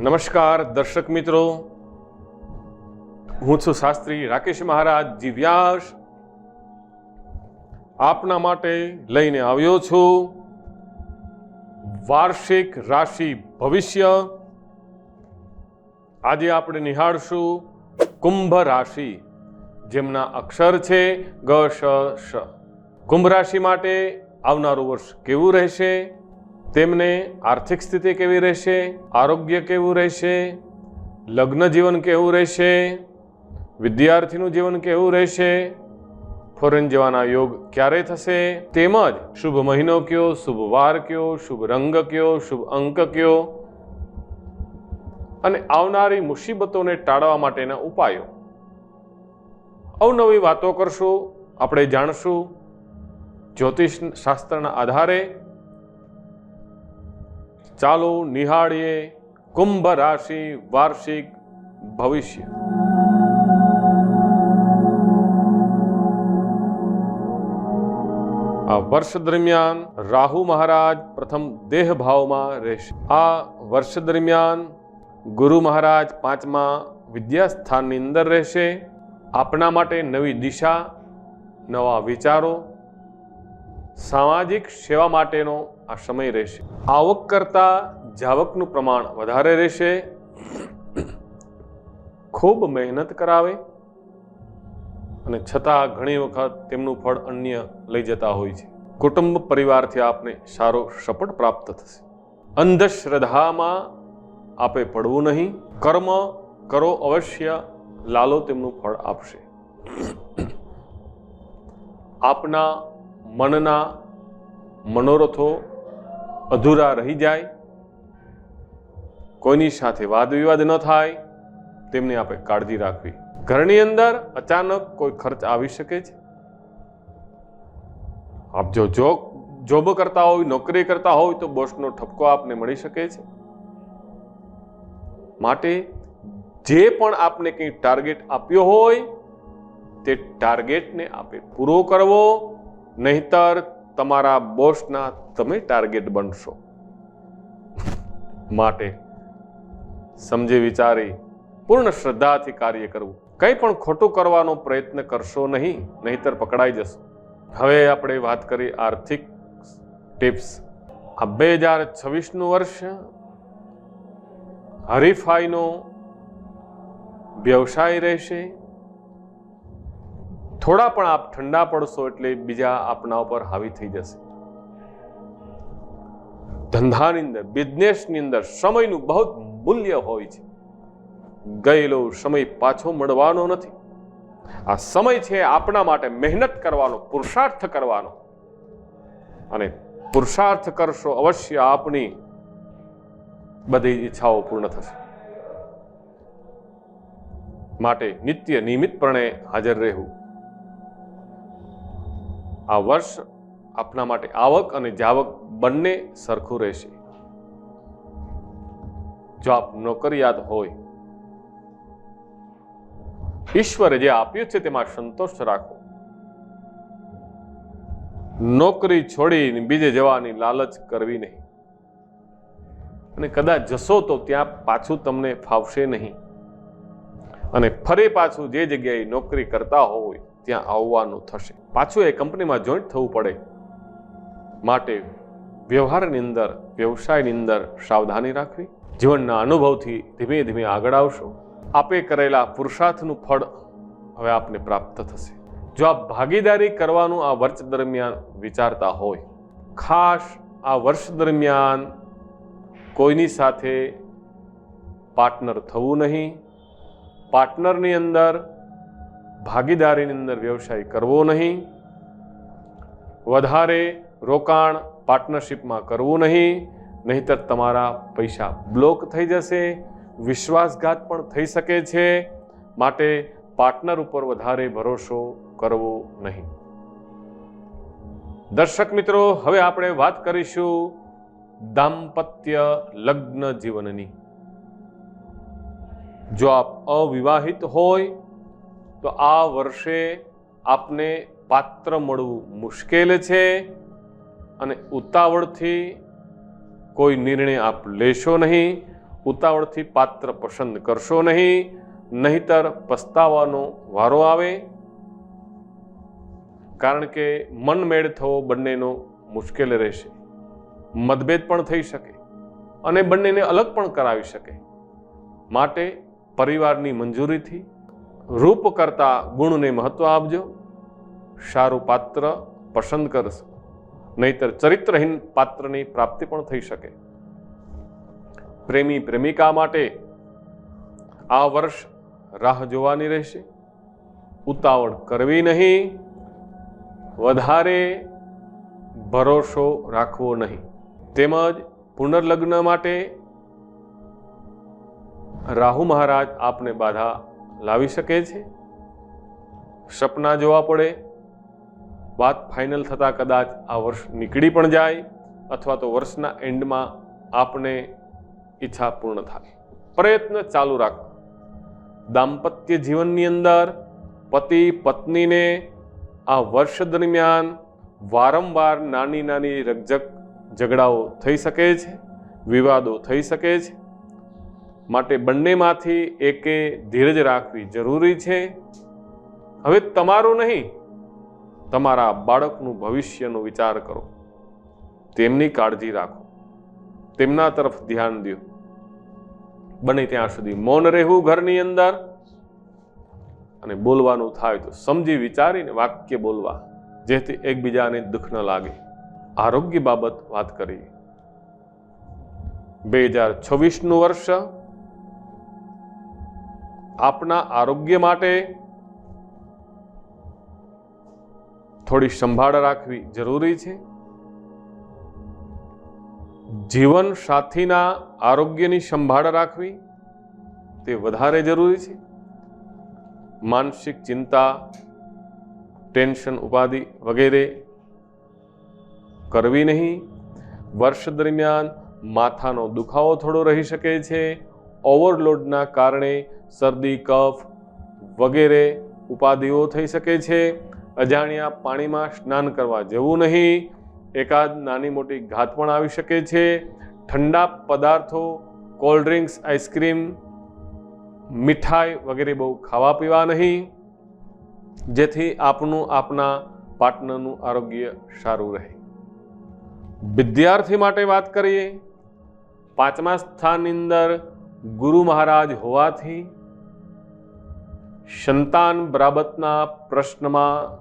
નમસ્કાર દર્શક મિત્રો. હું છું શાસ્ત્રી રાકેશ મહારાજ જી વ્યાસ આપના માટે લઈને આવ્યો છું. વાર્ષિક રાશિ ભવિષ્ય. આજે આપણે નિહાળશું કુંભ રાશિ, જેમના અક્ષર છે ગ, શ શ. કુંભ રાશિ માટે આવનારું વર્ષ કેવું રહેશે? તેમને આર્થિક સ્થિતિ કેવી રહેશે? આરોગ્ય કેવું રહેશે? લગ્ન જીવન કેવું રહેશે? વિદ્યાર્થીનું જીવન કેવું રહેશે? ફોરેન જવાના યોગ ક્યારે થશે? તેમજ શુભ મહિનો કયો, શુભ વાર કયો, શુભ રંગ કયો, શુભ અંક કયો? અને આવનારી મુસીબતોને ટાળવા માટેના ઉપાયો? અવનવી વાતો કરશું, આપણે જાણશું. જ્યોતિષ શાસ્ત્રના આધારે ચાલો નિહાળીએ કુંભ રાશિ વાર્ષિક ભવિષ્ય. આ વર્ષ દરમિયાન રાહુ મહારાજ પ્રથમ દેહ ભાવમાં રહેશે. આ વર્ષ દરમિયાન ગુરુ મહારાજ પાંચમા વિદ્યાસ્થાનની અંદર રહેશે. આપણા માટે નવી દિશા, નવા વિચારો, સામાજિક સેવા માટેનો આ સમય રહેશે. આવક કરતાં જાવકનું પ્રમાણ વધારે રહેશે. ખૂબ મહેનત કરાવે અને છતાં ઘણી વખત તેમનું ફળ અન્ય લઈ જતા હોય છે. કુટુંબ પરિવારથી આપને સારો સપોર્ટ પ્રાપ્ત થશે. અંધશ્રદ્ધામાં આપે પડવું નહીં. કર્મ કરો અવશ્ય, લાલો તેમનું ફળ આપશે. આપના મનના મનોરથો અધૂરા રહી જાય. કોઈની સાથે વાદ વિવાદ ન થાય. તેમની આપણે કાળજી રાખવી. ઘરની અંદર અચાનક કોઈ ખર્ચ આવી શકે છે? આપ જો જોબ જોબ કરતા હોય, નોકરી કરતા હોય, તો બોસનો ઠપકો આપને મળી શકે છે. માટે જે પણ આપને કંઈ ટાર્ગેટ આપ્યો હોય, તે ટાર્ગેટને આપે પૂરો કરવો, નહીતર તમારા બોસના તમે ટાર્ગેટ બનશો. માટે સમજી વિચારી, પૂર્ણ શ્રદ્ધાથી કાર્ય કરવું. કંઈ પણ ખોટું કરવાનો પ્રયત્ન કરશો નહીં, નહીતર પકડાઈ જશો. હવે આપણે વાત કરી આર્થિક ટિપ્સ. આ બે હજાર છવ્વીસનું વર્ષ હરીફાઈનો વ્યવસાય રહેશે. થોડા પણ આપ ઠંડા પડશો એટલે બીજા આપના ઉપર હાવી થઈ જશે. ધંધાની અંદર બિઝનેસની અંદર સમયનું બહુ મૂલ્ય હોય છે. ગયેલો સમય પાછો મળવાનો નથી. આ સમય છે આપણા માટે મહેનત કરવાનો, પુરુષાર્થ કરવાનો. અને પુરુષાર્થ કરશો અવશ્ય આપની બધી ઈચ્છાઓ પૂર્ણ થશે. માટે નિત્ય નિયમિતપણે હાજર રહેવું. આ વર્ષ આપના માટે આવક અને જાવક બંને સરખું રહેશે. જો આપ નોકરિયાત હોય, ઈશ્વરે જે આપ્યું છે તેમાં સંતોષ રાખો. નોકરી છોડી બીજે જવાની લાલચ કરવી નહીં. અને કદાચ જશો તો ત્યાં પાછું તમને ફાવશે નહીં. અને ફરી પાછું જે જગ્યાએ નોકરી કરતા હોય ત્યાં આવવાનું થશે. પાછું એ કંપનીમાં જોઈન્ટ થવું પડે. માટે વ્યવહારની અંદર, વ્યવસાયની અંદર સાવધાની રાખવી. જીવનના અનુભવથી ધીમે ધીમે આગળ આવશો. આપે કરેલા પુરુષાર્થનું ફળ હવે આપને પ્રાપ્ત થશે. જો આપ ભાગીદારી કરવાનું આ વર્ષ દરમિયાન વિચારતા હોય, ખાસ આ વર્ષ દરમિયાન કોઈની સાથે પાર્ટનર થવું નહીં. પાર્ટનરની અંદર ભાગીદારીની અંદર વ્યવસાય કરવો નહીં. વધારે રોકાણ પાર્ટનરશિપમાં કરવું નહીં. નહીતર તમારા પૈસા બ્લોક થઈ જશે. વિશ્વાસઘાત પણ થઈ શકે છે. માટે પાર્ટનર ઉપર વધારે ભરોસો કરવો નહીં. દર્શક મિત્રો, હવે આપણે વાત કરીશું દાંપત્ય લગ્ન જીવનની. જો આપ અવિવાહિત હોય તો આ વર્ષે આપને પાત્ર મળવું મુશ્કેલ છે અને ઉતાવળથી કોઈ નિર્ણય આપ લેશો નહીં, ઉતાવળથી પાત્ર પસંદ કરશો નહીં, નહીતર પસ્તાવાનો વારો આવે. કારણ કે મનમેળ થવો બંનેનો મુશ્કેલ રહેશે. મતભેદ પણ થઈ શકે અને બંનેને અલગ પણ કરાવી શકે. માટે પરિવારની મંજૂરીથી રૂપ કરતા ગુણને મહત્વ આપજો. સારું પાત્ર પસંદ કરશો. નહીતર ચરિત્રહીન પાત્રની પ્રાપ્તિ પણ થઈ શકે. પ્રેમી પ્રેમિકા માટે આ વર્ષ રાહ જોવાની રહેશે. ઉતાવળ કરવી નહીં. વધારે ભરોસો રાખવો નહીં. તેમજ પુનર્લગ્ન માટે રાહુ મહારાજ આપને બાધા લાવી શકે છે? સપના જોવા પડે, વાત ફાઇનલ થતાં કદાચ આ વર્ષ નીકળી પણ જાય અથવા તો વર્ષના એન્ડમાં આપને ઈચ્છા પૂર્ણ થાય. પ્રયત્ન ચાલુ રાખો. દાંપત્ય જીવનની અંદર પતિ પત્નીને આ વર્ષ દરમિયાન વારંવાર નાની નાની રકઝક ઝઘડાઓ થઈ શકે છે, વિવાદો થઈ શકે છે માટે બંનેમાંથી એકે ધીરજ રાખવી જરૂરી છે. હવે તમારું નહીં, તમારા બાળકનું ભવિષ્યનો વિચાર કરો. તેમની કાળજી રાખો. તેમના તરફ ધ્યાન દો. બને ત્યાં સુધી મૌન રહેવું ઘરની અંદર. અને બોલવાનું થાય તો સમજી વિચારીને વાક્ય બોલવા, જેથી એકબીજાને દુઃખ ન લાગે. આરોગ્ય બાબત વાત કરીએ. બે હજાર છવ્વીસનું વર્ષ આપના આરોગ્ય માટે થોડી સંભાળ રાખવી જરૂરી છે. જીવન સાથીના આરોગ્યની સંભાળ રાખવી તે વધારે જરૂરી છે. માનસિક ચિંતા, ટેન્શન ઉપાધિ વગેરે કરવી નહીં. વર્ષ દરમિયાન માથાનો દુખાવો થોડો રહી શકે છે. ઓવરલોડના કારણે શરદી, કફ વગેરે ઉપાધિઓ થઈ શકે છે. અજાણ્યા પાણીમાં સ્નાન કરવા જવું નહીં. એકાદ નાની મોટી ઘાત પણ આવી શકે છે. ઠંડા પદાર્થો, કોલ્ડ ડ્રિંક્સ, આઈસ્ક્રીમ, મીઠાઈ વગેરે બહુ ખાવા પીવા નહીં. જેથી આપનું, આપના પાર્ટનરનું આરોગ્ય સારું રહે. વિદ્યાર્થી માટે વાત કરીએ. પાંચમા સ્થાનની અંદર ગુરુ મહારાજ હોવાથી સંતાન બરાબતના પ્રશ્નમાં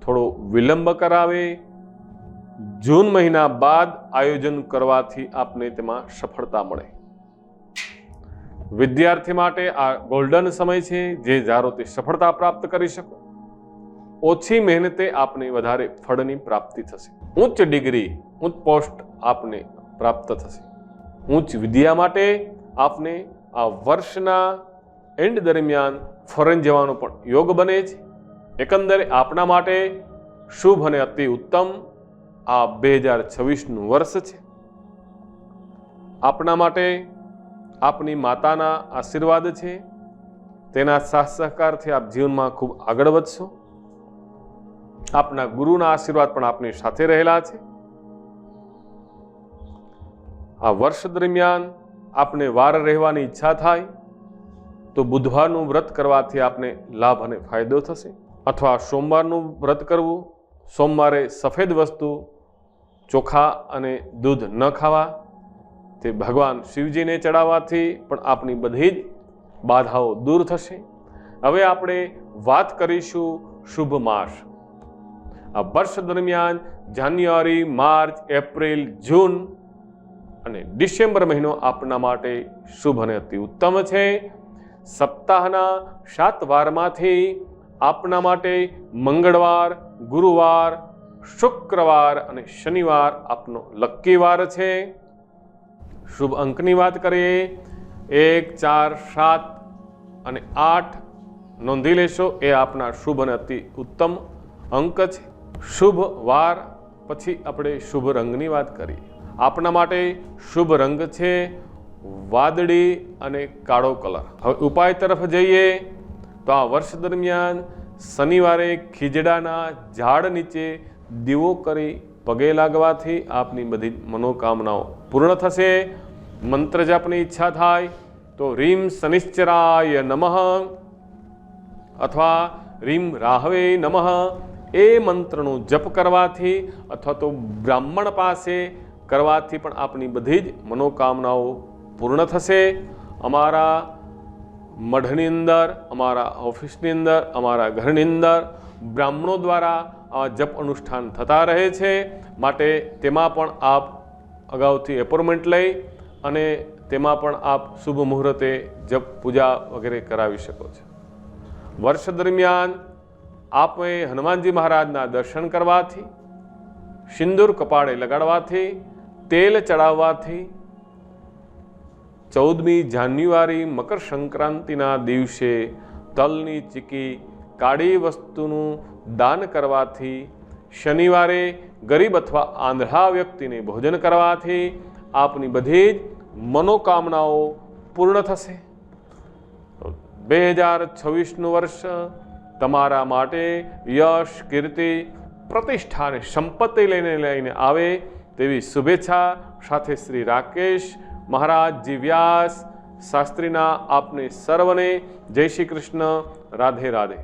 થોડો વિલંબ કરાવે. જૂન મહિના બાદ આયોજન કરવાથી આપને તેમાં સફળતા મળે. વિદ્યાર્થી માટે આ ગોલ્ડન સમય છે, જે જારો તે સફળતા પ્રાપ્ત કરી શકો. ઓછી મહેનતે આપને વધારે ફળની પ્રાપ્તિ થશે. ઉચ્ચ ડિગ્રી, ઉચ્ચ પોસ્ટ આપને પ્રાપ્ત થશે. ઉચ્ચ વિદ્યા માટે આપને આ વર્ષના એન્ડ દરમિયાન ફોરેન જવાનો પણ યોગ બને છે. એકંદરે આપના માટે શુભ અને અતિ ઉત્તમ આ બે હજાર છવ્વીસનું વર્ષ છે. આપના માટે આપની માતાના આશીર્વાદ છે. તેના સાથ સહકારથી આપ જીવનમાં ખૂબ આગળ વધશો. આપના ગુરુના આશીર્વાદ પણ આપની સાથે રહેલા છે. આ વર્ષ દરમિયાન આપને વાર રહેવાની ઈચ્છા થાય, તો બુધવારનું વ્રત કરવાથી આપને લાભ અને ફાયદો થશે. અથવા સોમવારનું વ્રત કરવું, સોમવારે સફેદ વસ્તુ, ચોખા અને દૂધ ન ખાવા, તે ભગવાન શિવજીને ચડાવવાથી પણ આપની બધી જ બાધાઓ દૂર થશે. હવે આપણે વાત કરીશું શુભ માસ. આ વર્ષ દરમિયાન જાન્યુઆરી, માર્ચ, એપ્રિલ, જૂન અને ડિસેમ્બર મહિનો આપના માટે શુભ અને અતિ ઉત્તમ છે. સપ્તાહના સાત વારમાંથી આપના માટે મંગળવાર, ગુરુવાર, શુક્રવાર અને શનિવાર આપનો લક્કી વાર છે. શુભ અંકની વાત કરીએ, એક, ચાર, સાત અને આઠ નોંધી લેશો, એ આપના શુભ અને અતિ ઉત્તમ અંક છે. શુભ વાર, પછી આપણે શુભ રંગની વાત કરીએ. આપના માટે શુભ રંગ છે, વાદળી અને કાળો કલર. હવે ઉપાય તરફ જઈએ તો આ વર્ષ દરમિયાન શનિવારે ખીજડાના ઝાડ નીચે દીવો કરી પગે લાગવાથી આપની બધી મનોકામનાઓ પૂર્ણ થશે. મંત્ર જાપની ઈચ્છા થાય તો રીમ શનિશ્ચરાય નમઃ અથવા રીમ રાહવે નમઃ. એ મંત્રનું જપ કરવાથી અથવા તો બ્રાહ્મણ પાસે કરવાથી પણ આપની બધી જ મનોકામનાઓ પૂર્ણ થશે. અમારા મઢની અંદર, અમારા ઓફિસની અંદર, અમારા ઘરની અંદર બ્રાહ્મણો દ્વારા આ જપ અનુષ્ઠાન થતા રહે છે. માટે તેમાં પણ આપ અગાઉથી એપોઇન્ટમેન્ટ લઈ અને તેમાં પણ આપ શુભ મુહૂર્તે જપ પૂજા વગેરે કરાવી શકો છો. વર્ષ દરમિયાન આપે હનુમાનજી મહારાજના દર્શન કરવાથી, સિંદૂર કપાળે લગાડવાથી તેલ ચડાવવાથી ચૌદમી જાન્યુઆરી મકર સંક્રાંતિના દિવસે તલની ચીકી કાળી વસ્તુનું દાન કરવાથી શનિવારે ગરીબ અથવા આંધળા વ્યક્તિને ભોજન કરવાથી આપની બધી જ મનોકામનાઓ પૂર્ણ થશે. બે હજાર છવ્વીસનું વર્ષ તમારા માટે યશ, કીર્તિ પ્રતિષ્ઠાને સંપત્તિ લઈને લઈને આવે તેવી શુભેચ્છા સાથે શ્રી રાકેશ મહારાજજી વ્યાસ શાસ્ત્રીના આપને સર્વને જય શ્રી કૃષ્ણ, રાધે રાધે.